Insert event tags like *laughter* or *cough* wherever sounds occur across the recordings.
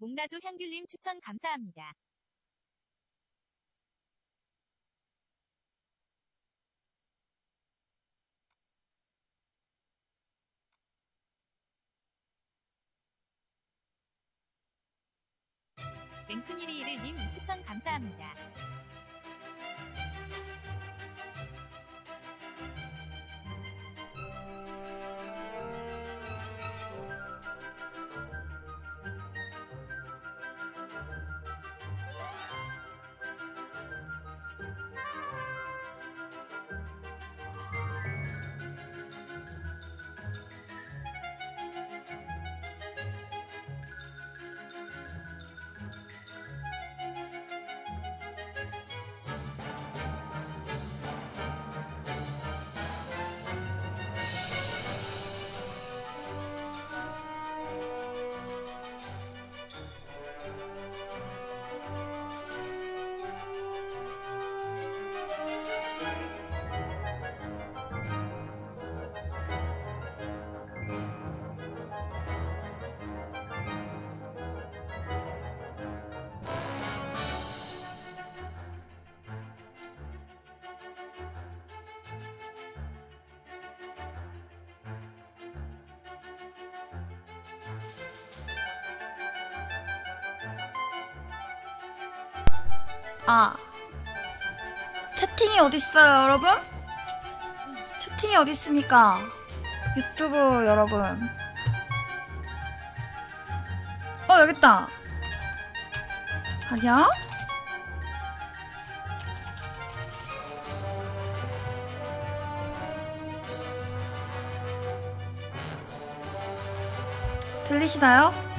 몽나조 향귤님 추천 감사합니다. 랭크니리이르님 추천 감사합니다. 아 채팅이 어딨어요 여러분? 채팅이 어딨습니까? 유튜브 여러분 어 여깄다 아니야? 들리시나요?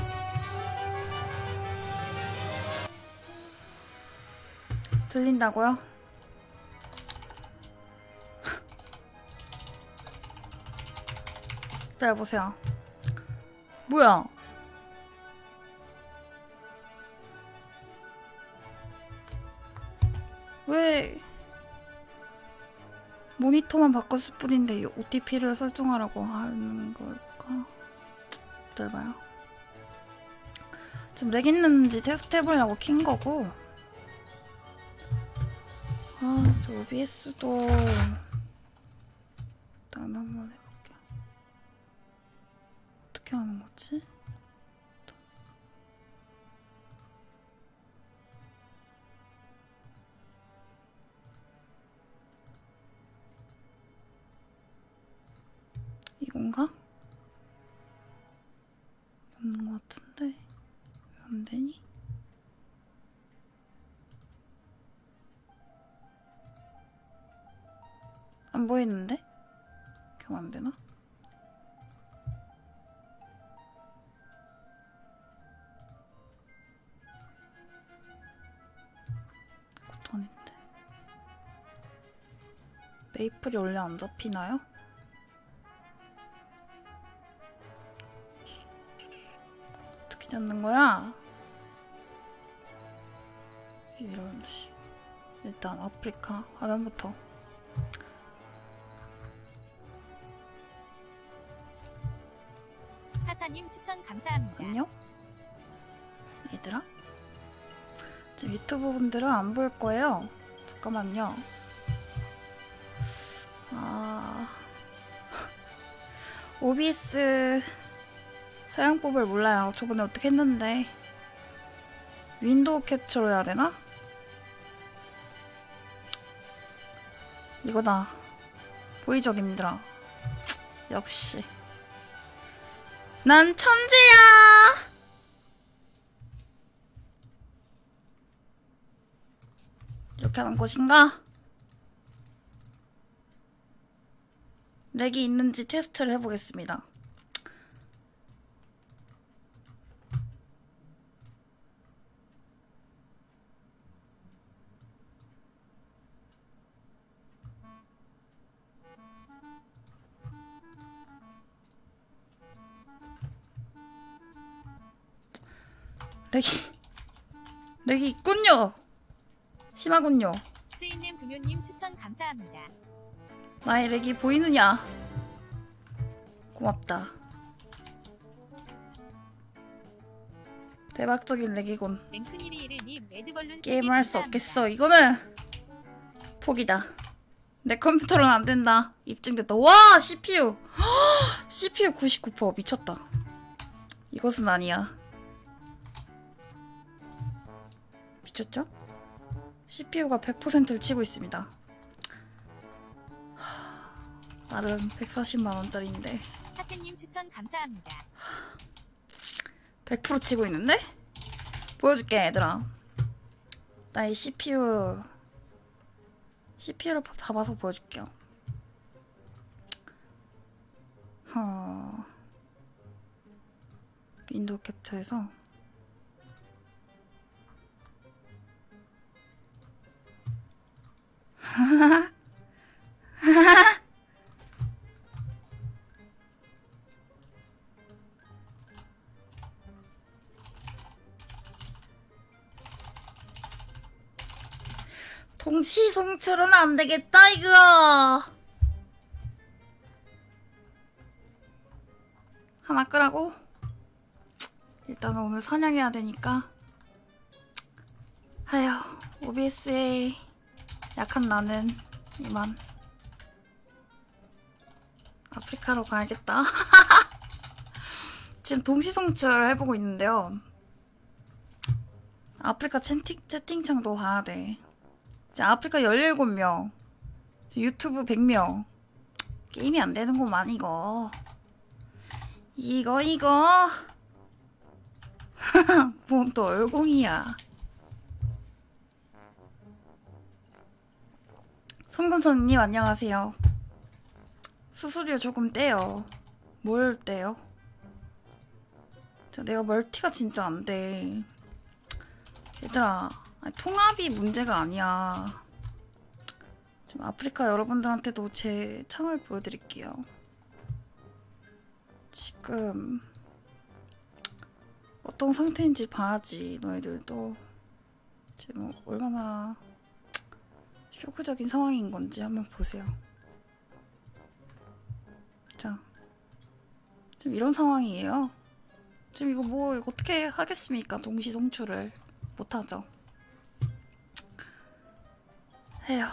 들린다고요? 기다려보세요. 뭐야? 왜 모니터만 바꿨을 뿐인데 OTP를 설정하라고 하는 걸까? 기다려봐요. 지금 렉 있는지 테스트 해보려고 킨 거고 아, 저 OBS도 일단 한번 해볼게. 어떻게 하는 거지? 이건가? 보이는데? 그럼 안 되나? 그것도 아닌데. 메이플이 원래 안 잡히나요? 어떻게 잡는 거야? 이런 씨. 일단 아프리카 화면부터 감사합니다. 안녕? 얘들아? 지금 유튜브 분들은 안 보일 거예요. 잠깐만요. 아. *laughs* OBS 사용법을 몰라요. 저번에 어떻게 했는데. 윈도우 캡처로 해야 되나? 이거다. 보이죠, 님들아? 역시. 난 천재야! 이렇게 하는 것인가? 렉이 있는지 테스트를 해보겠습니다. 렉이 렉이 있군요. 심하군요. 스인님 두묘님 추천 감사합니다. 나의 렉이 보이느냐? 고맙다. 대박적인 렉이군. 랭크니리 1님 레드벌룬 게임을 할 수 없겠어. 이거는 포기다. 내 컴퓨터로는 안 된다. 입증됐다. 와 CPU. *gasps* CPU 99% 미쳤다. 이것은 아니야. 미쳤죠? CPU가 100%를 치고 있습니다. 하, 나름 140만 원짜리인데 하트님 추천 감사합니다. 100% 치고 있는데? 보여줄게 얘들아 나의 CPU CPU를 잡아서 보여줄게요 어... 윈도우 캡처해서 *laughs* 동시 송출은 안 되겠다 이거. 하나 끄라고? 일단 은 오늘 사냥해야 되니까. 아휴 OBS에 약한 나는 이만 아프리카로 가야겠다 *laughs* 지금 동시 송출 해보고 있는데요 아프리카 채팅, 채팅창도 봐야 돼 자, 아프리카 17명. 유튜브 100명. 게임이 안 되는구만, 이거. 이거, 이거. *laughs* 뭔또 얼공이야. 송근선님, 안녕하세요. 수수료 조금 떼요. 뭘 떼요? 자, 내가 멀티가 진짜 안 돼. 얘들아, 아니, 통합이 문제가 아니야. 지금 아프리카 여러분들한테도 제 창을 보여드릴게요. 지금 어떤 상태인지 봐야지 너희들도 지금 얼마나 쇼크적인 상황인 건지 한번 보세요. 자, 지금 이런 상황이에요. 지금 이거 뭐 이거 어떻게 하겠습니까? 동시 송출을 못하죠. 에휴,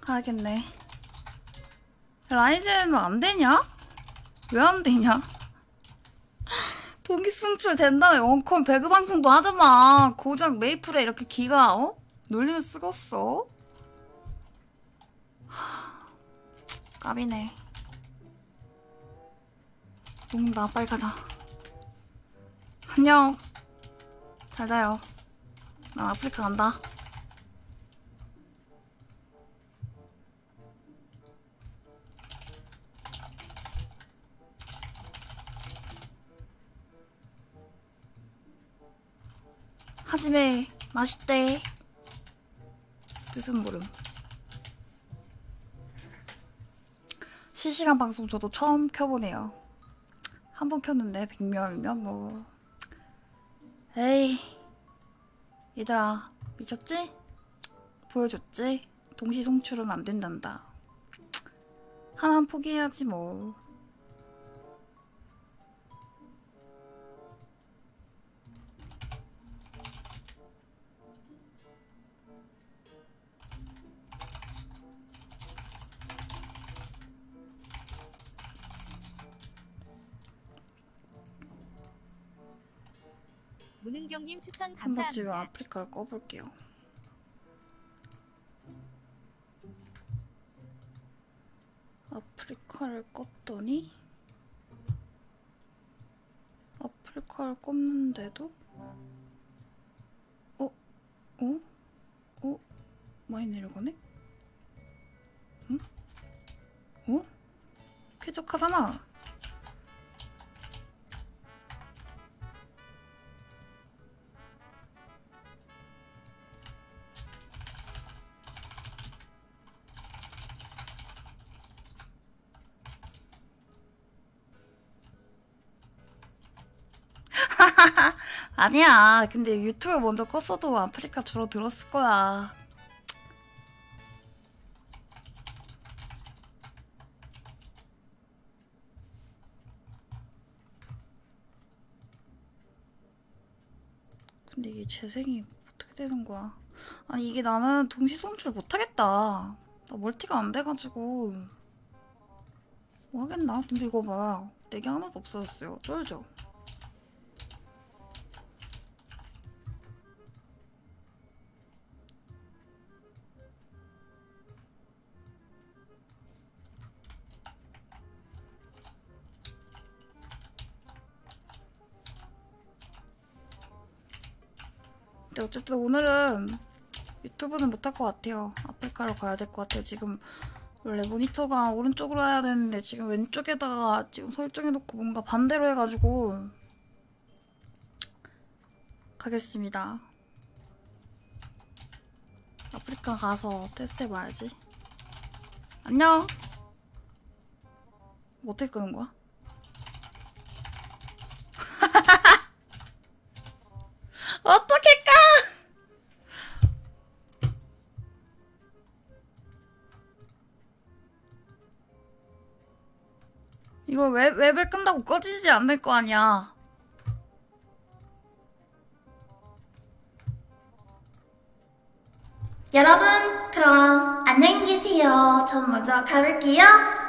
가야겠네. 라이젠은 안 되냐? 왜 안 되냐? *laughs* 동기 승출 된다네. 원컴 배그 방송도 하더만. 고작 메이플에 이렇게 기가, 어? 놀리면 쓰겄어? 하, 까비네. 녹는다. 빨리 가자. 안녕. 잘 자요. 난 아프리카 간다. 하지메 맛있대 뜻은 모름 실시간 방송 저도 처음 켜보네요 한 번 켰는데 100명이면 뭐 에이 얘들아 미쳤지? 보여줬지? 동시 송출은 안 된단다 하나는 포기해야지 뭐 문은경님 추천 한번 지금 감사합니다. 아프리카를 꺼볼게요. 아프리카를 껐더니 아프리카를 껐는데도 어? 어? 어? 많이 내려가네? 응? 어? 쾌적하잖아. *laughs* 아니야. 근데 유튜브 먼저 껐어도 아프리카 줄어들었을 거야. 근데 이게 재생이 어떻게 되는 거야? 아니 이게 나는 동시 송출 못하겠다. 나 멀티가 안 돼가지고 뭐 하겠나? 근데 이거 봐. 렉이 하나도 없어졌어요. 쫄죠? 근데 어쨌든 오늘은 유튜브는 못할 것 같아요. 아프리카로 가야 될 것 같아요. 지금 원래 모니터가 오른쪽으로 해야 되는데 지금 왼쪽에다가 지금 설정해놓고 뭔가 반대로 해가지고 가겠습니다. 아프리카 가서 테스트 해봐야지. 안녕. 어떻게 끄는 거야? *laughs* 어떻게 이거 웹, 웹을 끈다고 꺼지지 않을 거 아니야. 여러분, 그럼 안녕히 계세요. 전 먼저 가볼게요.